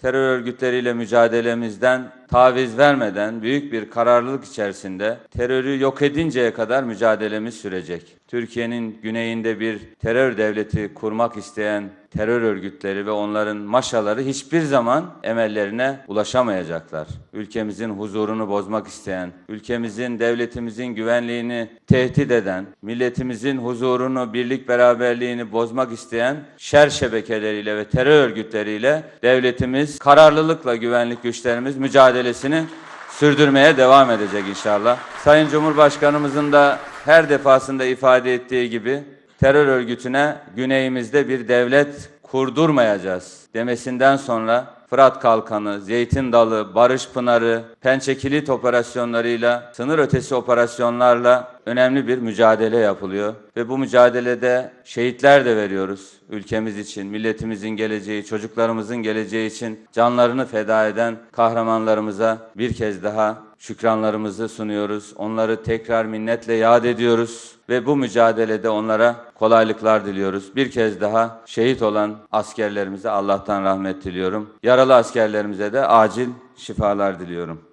terör örgütleriyle mücadelemizden taviz vermeden büyük bir kararlılık içerisinde terörü yok edinceye kadar mücadelemiz sürecek. Türkiye'nin güneyinde bir terör devleti kurmak isteyen terör örgütleri ve onların maşaları hiçbir zaman emellerine ulaşamayacaklar. Ülkemizin huzurunu bozmak isteyen, ülkemizin, devletimizin güvenliğini tehdit eden, milletimizin huzurunu, birlik beraberliğini bozmak isteyen şer şebekeleriyle ve terör örgütleriyle devletimiz kararlılıkla güvenlik güçlerimiz mücadelesini sürdürmeye devam edecek inşallah. Sayın Cumhurbaşkanımızın da her defasında ifade ettiği gibi terör örgütüne güneyimizde bir devlet kurdurmayacağız demesinden sonra Fırat Kalkanı, Zeytin Dalı, Barış Pınarı, Pençe Kilit operasyonlarıyla, sınır ötesi operasyonlarla önemli bir mücadele yapılıyor. Ve bu mücadelede şehitler de veriyoruz. Ülkemiz için, milletimizin geleceği, çocuklarımızın geleceği için canlarını feda eden kahramanlarımıza bir kez daha şükranlarımızı sunuyoruz. Onları tekrar minnetle yad ediyoruz ve bu mücadelede onlara kolaylıklar diliyoruz. Bir kez daha şehit olan askerlerimize Allah'tan rahmet diliyorum. Yaralı askerlerimize de acil şifalar diliyorum.